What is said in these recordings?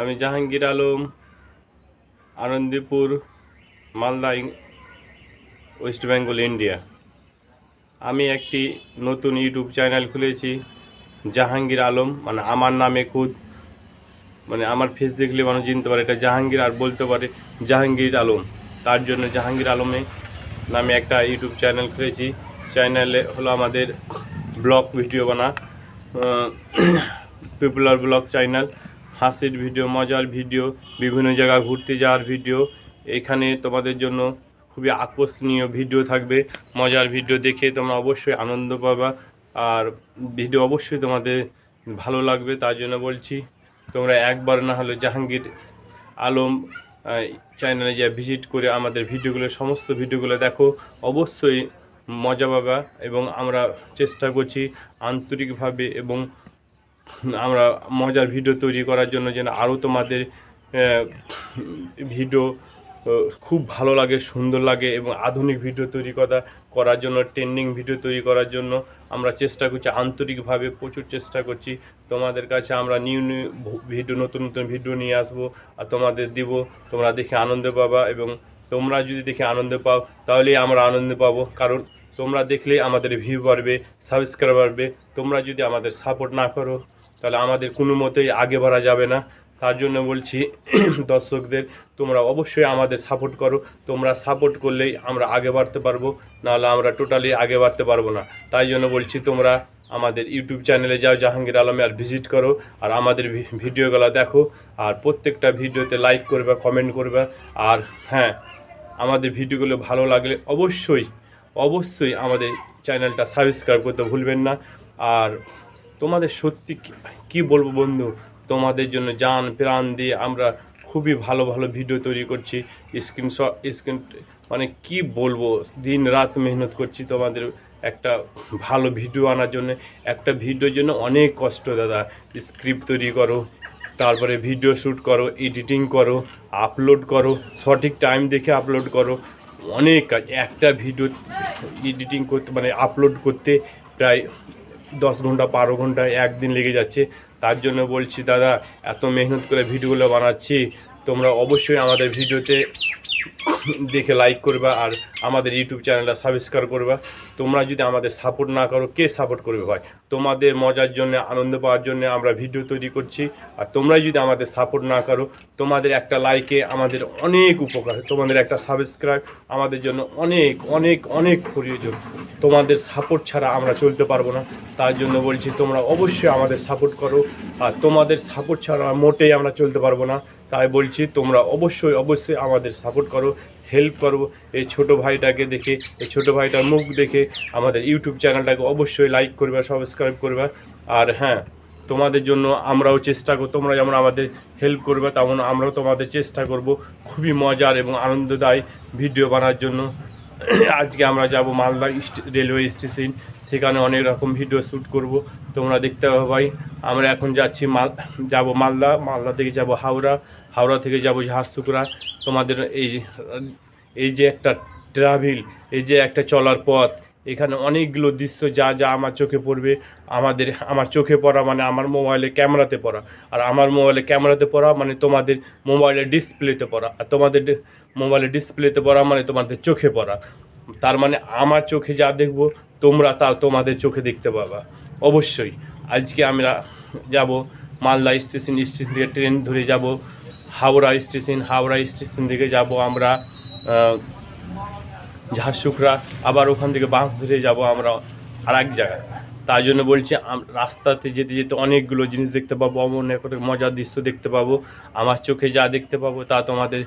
আমি Jahangir Alam, Anandipur, Malda West Bengal, India. আমি একটি নতুন ইউটিউব চ্যানেল খুলেছি, জাহাঙ্গীর আলম মানে আমার নামে খুদ। মানে আমার ফেস দেখলে মানুষ চিনতে পারে, এটা জাহাঙ্গীর আর বলতে পারে জাহাঙ্গীর আলম। তার জন্য জাহাঙ্গীর আলমে নামে একটা ইউটিউব চ্যানেল খুলেছি। চ্যানেলে হলো আমাদের ব্লগ ভিডিও বানা পপুলার ব্লগ চ্যানেল। হাসির ভিডিও, মজার ভিডিও, বিভিন্ন জায়গা ঘুরতে যাওয়ার ভিডিও। এখানে তোমাদের জন্য খুবই আকর্ষণীয় ভিডিও থাকবে। মজার ভিডিও দেখে তোমরা অবশ্যই আনন্দ পাবা। আর ভিডিও অবশ্যই তোমাদের ভালো লাগবে, তার জন্য বলছি, তোমরা একবার না হলে জাহাঙ্গীর আলম চ্যানেলে যা ভিজিট করে আমাদের ভিডিওগুলো, সমস্ত ভিডিওগুলো দেখো। অবশ্যই মজা পাবা এবং আমরা চেষ্টা করছি আন্তরিকভাবে এবং আমরা মজার ভিডিও তৈরি করার জন্য যেন আরও তোমাদের ভিডিও খুব ভালো লাগে, সুন্দর লাগে এবং আধুনিক ভিডিও তৈরি করা, করার জন্য ট্রেন্ডিং ভিডিও তৈরি করার জন্য আমরা চেষ্টা করছি, আন্তরিকভাবে প্রচুর চেষ্টা করছি। তোমাদের কাছে আমরা নিউ নিউ ভিডিও, নতুন নতুন ভিডিও নিয়ে আসব আর তোমাদের দিব, তোমরা দেখে আনন্দ পাবা এবং তোমরা যদি দেখে আনন্দ পাও, তাহলেই আমরা আনন্দ পাবো। কারণ তোমরা দেখলে আমাদের ভিউ বাড়বে সাবস্ক্রাইব বাড়বে। তোমরা যদি আমাদের সাপোর্ট না করো তাহলে আমাদের কোনো মতেই আগে বাড়া যাবে না। তার জন্য বলছি, দর্শকদের, তোমরা অবশ্যই আমাদের সাপোর্ট করো। তোমরা সাপোর্ট করলেই আমরা আগে বাড়তে পারব, নাহলে আমরা টোটালি আগে বাড়তে পারব না। তাই জন্য বলছি, তোমরা আমাদের ইউটিউব চ্যানেলে যাও, জাহাঙ্গীর আলমে আর ভিজিট করো, আর আমাদের ভিডিওগুলো দেখো, আর প্রত্যেকটা ভিডিওতে লাইক করবে কমেন্ট করবে, আর হ্যাঁ আমাদের ভিডিওগুলো ভালো লাগলে অবশ্যই অবশ্যই আমাদের চ্যানেলটা সাবস্ক্রাইব করতে ভুলবেন না। আর তোমাদের সত্যি কি- বলব বন্ধু? তোমাদের জন্য জান, প্রাণ দিয়ে আমরা খুবই ভালো ভালো ভিডিও তৈরি করছি। স্ক্রিনশট স্ক্রিন মানে কি বলব? দিন রাত মেহনত করছি তোমাদের একটা ভালো ভিডিও আনার জন্য। একটা ভিডিওর জন্য অনেক কষ্ট দাদা। স্ক্রিপ্ট তৈরি করো, তারপরে ভিডিও শ্যুট করো এডিটিং করো আপলোড করো, সঠিক টাইম দেখে আপলোড করো। অনেক কাজ। একটা ভিডিও এডিটিং করতে মানে আপলোড করতে প্রায় দশ ঘণ্টা, বারো ঘণ্টা, একদিন লেগে যাচ্ছে। তার জন্য বলছি, দাদা, এত মেহনত করে ভিডিওগুলো বানাচ্ছি। তোমরা অবশ্যই আমাদের ভিডিওতে দেখে লাইক করবা আর আমাদের ইউটিউব চ্যানেলটা সাবস্ক্রাইব করবা। তোমরা যদি আমাদের সাপোর্ট না করো, কে সাপোর্ট করবে ভাই? তোমাদের মজার জন্য, আনন্দ পাওয়ার জন্য আমরা ভিডিও তৈরি করছি। আর তোমরা যদি আমাদের সাপোর্ট না করো, তোমাদের একটা লাইকে আমাদের অনেক উপকার, তোমাদের একটা সাবস্ক্রাইব আমাদের জন্য অনেক অনেক অনেক প্রয়োজন। তোমাদের সাপোর্ট ছাড়া আমরা চলতে পারব না। তার জন্য বলছি, তোমরা অবশ্যই আমাদের সাপোর্ট করো। আর তোমাদের সাপোর্ট ছাড়া মোটেই আমরা চলতে পারব না। তাই বলছি, তোমরা অবশ্যই অবশ্যই আমাদের সাপোর্ট করো হেল্প করব এই ছোট ভাইটাকে দেখে, এই ছোট ভাইটার মুখ দেখে আমাদের ইউটিউব চ্যানেলটাকে অবশ্যই লাইক করবে সাবস্ক্রাইব করবে। আর হ্যাঁ তোমাদের জন্য আমরাও চেষ্টা করব, তোমরা যেমন আমাদের হেল্প করবে, তেমন আমরাও তোমাদের চেষ্টা করব। খুবই মজার এবং আনন্দদায়ী ভিডিও বানার জন্য। আজকে আমরা যাব মালদা রেলওয়ে স্টেশন। সেখানে অনেক রকম ভিডিও শ্যুট করব। তোমরা দেখতে পাবে ভাই, আমরা এখন যাচ্ছি মাল, যাব মালদা। মালদা থেকে যাব হাওড়া। হাওড়া থেকে যাব ঝাড়সুকরা তোমাদের এই এই যে একটা ট্রাভেল এই যে একটা চলার পথ এখানে অনেকগুলো দৃশ্য, যা যা আমার চোখে পড়বে। আমাদের, আমার চোখে পড়া মানে আমার মোবাইলে ক্যামেরাতে পড়া। আর আমার মোবাইলে ক্যামেরাতে পড়া মানে তোমাদের মোবাইলে ডিসপ্লেতে পড়া। আর তোমাদের মোবাইলে ডিসপ্লেতে পড়া মানে তোমাদের চোখে পড়া। তার মানে আমার চোখে যা দেখব, তোমরা তা তোমাদের চোখে দেখতে পাবা। অবশ্যই, আজকে আমরা যাব মালদা স্টেশন স্টেশন থেকে ট্রেন ধরে যাব। হাওড়া স্টেশন হাওড়া স্টেশন থেকে যাব আমরা ঝাড়শুকরা আবার ওখান থেকে বাঁশ ধরে যাব আমরা আর এক জায়গায়। তাই জন্য বলছি রাস্তাতে যেতে যেতে অনেকগুলো জিনিস দেখতে পাবো অনেক মজার দৃশ্য দেখতে পাবো। আমার চোখে যা দেখতে পাবো তা তোমাদের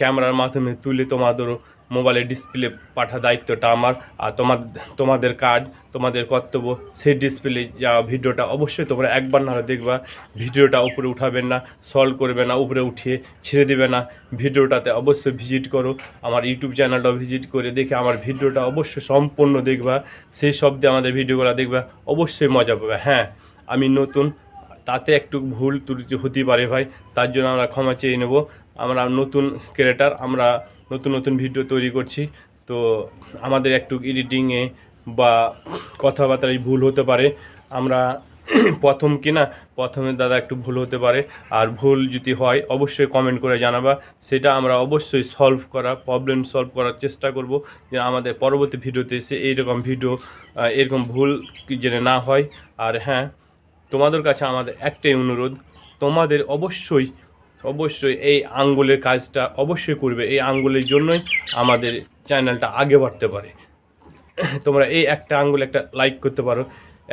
ক্যামেরার মাধ্যমে তুলে তোমাদেরও মোবাইলে ডিসপ্লে পাঠা দায়িত্বটা আমার, আর তোমার তোমাদের কাজ, তোমাদের কর্তব্য, সেই ডিসপ্লে যা ভিডিওটা অবশ্যই তোমরা একবার না দেখবা, ভিডিওটা উপরে উঠাবেন না সলভ করবে না, উপরে উঠিয়ে ছেড়ে দেবে না। ভিডিওটাতে অবশ্যই ভিজিট করো, আমার ইউটিউব চ্যানেলটাও ভিজিট করে দেখে আমার ভিডিওটা অবশ্যই সম্পূর্ণ দেখবা, সেই শব্দে আমাদের ভিডিওগুলো দেখবা, অবশ্যই মজা পাবে। হ্যাঁ আমি নতুন, তাতে একটু ভুল ত্রুটি হতে পারে ভাই, তার জন্য আমরা ক্ষমা চেয়ে নেব। আমরা নতুন ক্রিয়েটার আমরা নতুন নতুন ভিডিও তৈরি করছি। তো আমাদের একটু এডিটিংয়ে বা কথাবার্তায় ভুল হতে পারে। আমরা প্রথম কিনা, প্রথমে দাদা একটু ভুল হতে পারে। আর ভুল যদি হয়, অবশ্যই কমেন্ট করে জানাবা। সেটা আমরা অবশ্যই সলভ করা প্রবলেম সলভ করার চেষ্টা করব। যে আমাদের পরবর্তী ভিডিওতে এসে এইরকম ভিডিও এরকম ভুল যেন না হয়। আর হ্যাঁ তোমাদের কাছে আমাদের একটাই অনুরোধ, তোমাদের অবশ্যই অবশ্যই এই আঙ্গুলের কাজটা অবশ্যই করবে। এই আঙ্গুলের জন্যই আমাদের চ্যানেলটা আগে বাড়তে পারে। তোমরা এই একটা আঙ্গুল একটা লাইক করতে পারো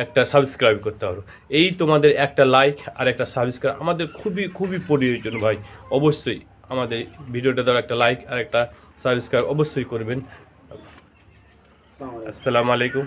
একটা সাবস্ক্রাইব করতে পারো। এই তোমাদের একটা লাইক আর একটা সাবস্ক্রাইব আমাদের খুবই খুবই প্রয়োজন ভাই। অবশ্যই আমাদের ভিডিওটা দ্বারা একটা লাইক আর একটা সাবস্ক্রাইব অবশ্যই করবেন। আসসালামু আলাইকুম। আসসালামু আলাইকুম।